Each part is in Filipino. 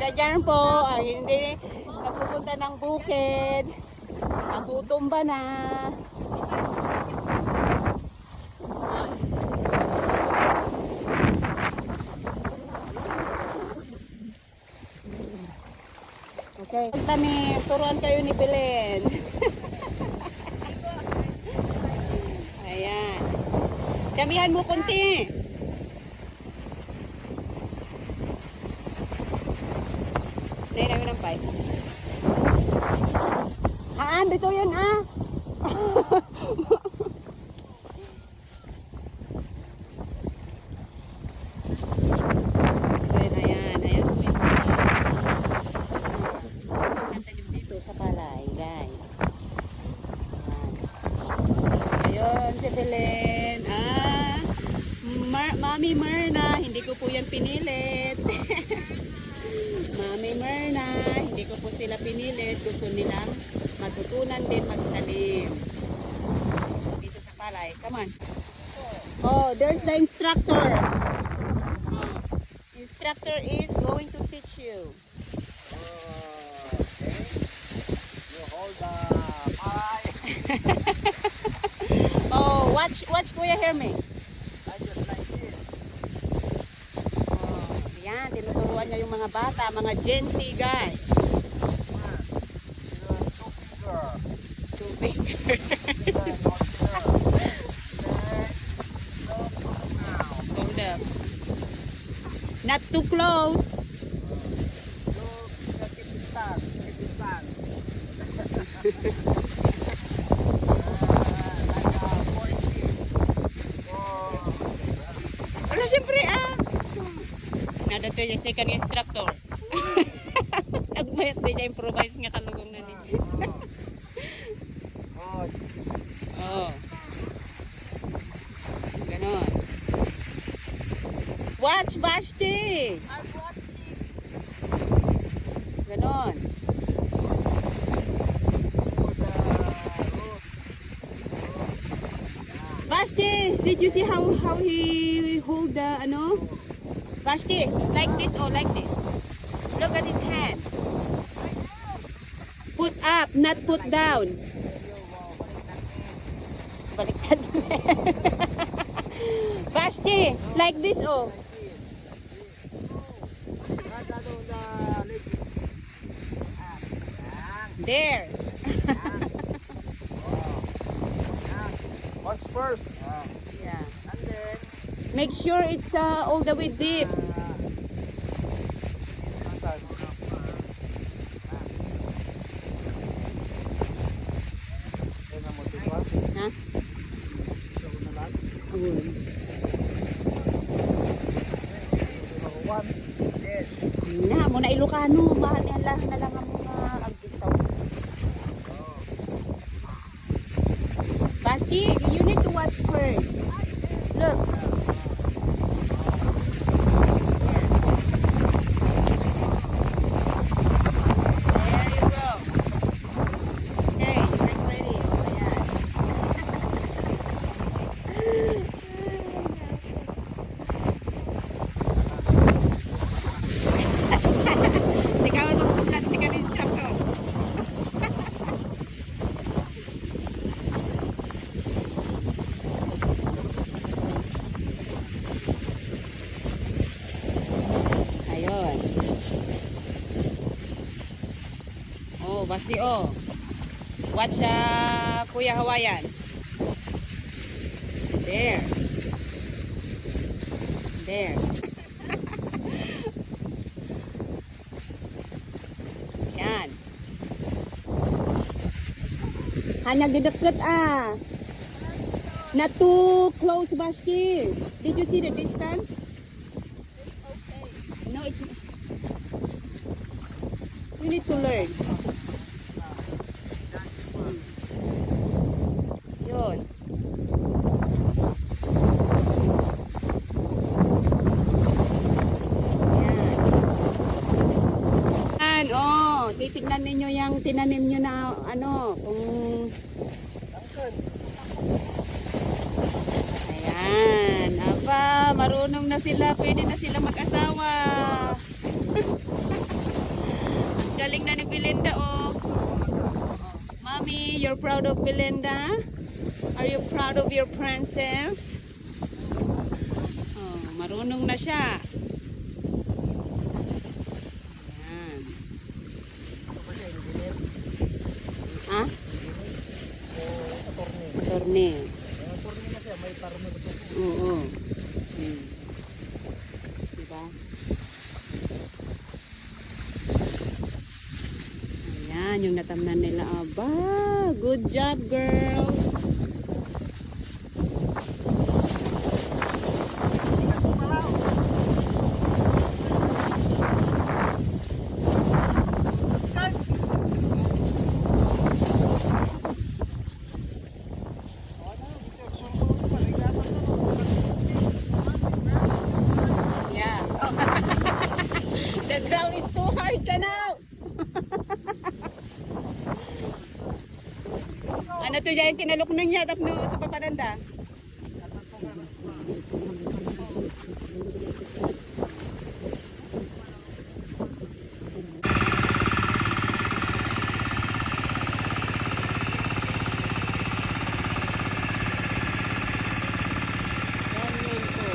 taga dyan po, ah, hindi napupunta ng bukid. Natutumba na. Okay. Punta ni, turuan kayo ni Belen. Ayan. Damihan mo kunti. Pipe. Haan, dito yun ah. Ayan, ayan, ayan. Nagtanim dito sa palay, guys. Ayun, si. Ah, Mami Myrna, hindi ko po yan pinilit. Mami Myrna, hindi ko po sila pinilit. Gusto nilang matutunan din magtanim. Dito sa palay. Come on. Oh, there's the instructor. Oh, instructor is going to teach you. You hold the palay. Oh, watch, watch Kuya Herme. Yung mga bata, mga Gen Z guys. Two finger. Hold up. Not too close. Look, the tip is stand. Tip is stand. Ah, like a pointy. Oh. Ano siyempre ah. Nadato yung second instructor. Nagmayat din niya improvise nga kalugong na din. Oh. Oh. Ganon. Watch Vashti! I'm watching. Ganon. Vashti, did you see how how he hold the ano? Vashti, like this or like this? Look at his hand. Put up, not put down. Baliktad. Like this oh. Nada doon the leg. Ah, yan. There. What's first? Ah. Yeah. And then, Make sure it's uh, all the way deep. Ha? Na. Yes. Na, Ilocano, mahal yan lang na lang ang mga agkistaw. Basti, you need to watch first. Look. There you go. Okay, you're ready. Ayan. Ikaw ang magsulat, ikaw ang instructor. Ayun. Oh. Watch uh, Kuya Hawayan. There. There. Yan. Hanyag dideket ah. Not too close, Bashki. Did you see the distance? No, it's... You need to learn. Yun. Yan. Yan, oh. Titignan ninyo yung tinanim nyo na, ano, kung... Ayan. Aba, marunong na sila. Pwede na sila mag-asawa. galing na ni Belinda, oh. Mommy, you're proud of Belinda? Are you proud of your princess? Oh, marunong na siya. Ha? Attorney. Torne. Eh, attorney na siya, may ito. Oo. Hmm. Diba? Ayan, yung natamnan nila. Aba, good job, girl. Tigas pala, oh. Ay! Oh, na, dito, susunod pa, ligatan na, no? Yeah. Ground is too hard ka now. ano to dyan, kinalok na niya, tapno sa papananda. Ganyan po.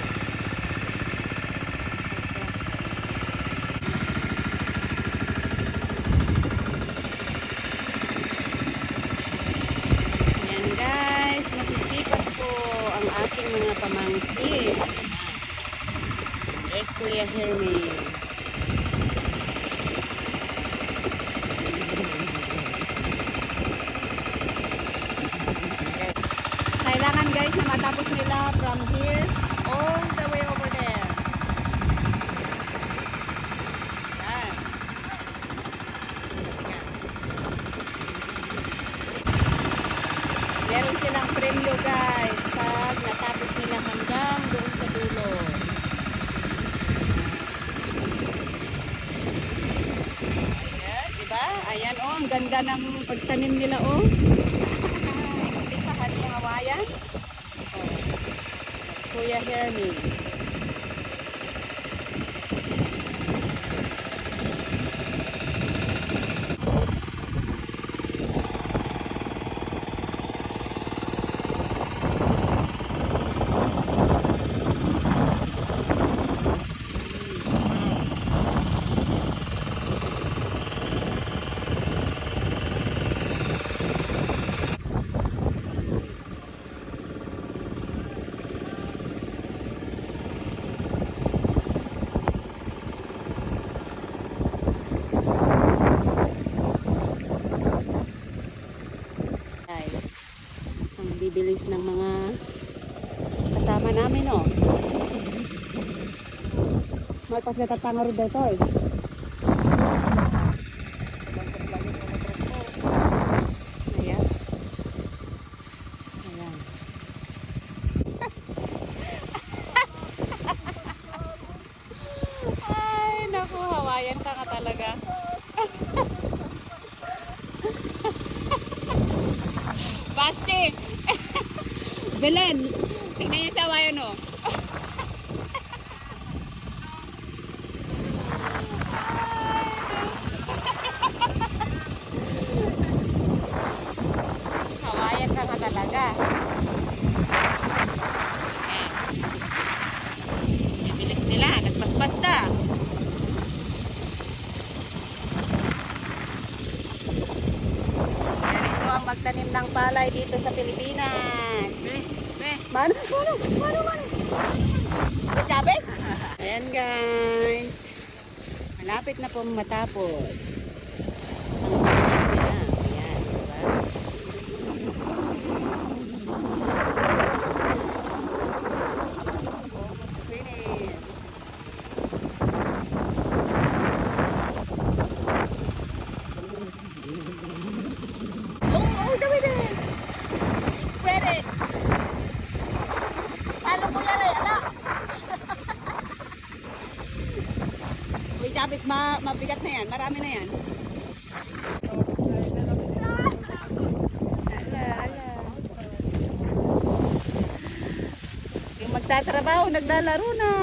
Ayan guys, masisipat po ang aking mga pamangkin. There's Kuya Hermie. Kailangan guys na matapos nila from here all the way over there. Yan. Meron silang premyo guys pag natapos nila hanggang doon sa dulo. Ayan, di ba? Ayan oh, ang ganda ng pagtanim nila oh. Umpisahan yung hawayan. Oh. Kuya Hermie. Ay, ang bibilis ng mga kasama namin, oh. Magpas na tatanga rin dito, eh. Ayan. Ayan. Ay, naku, Hawaiian ka nga talaga. Basti! Belen! Tingnan niyo sa Hawaiian, oh. Hawaiian ka nga talaga. Eh. Bibilis nila. Nagpaspas na. Ganito ang magtanim ng palay dito sa Pilipinas. Be, be. Mano, mano, mano, mano. Chabes? Ayan guys. Malapit na po matapos. Ang pagkakas nila. Ayan, diba? Finish. Oh, oh, dami din. Spread it. Paano mo yan eh? Ala! Jabit, ma mabigat na yan. Marami na yan. Yung magtatrabaho, naglalaro na.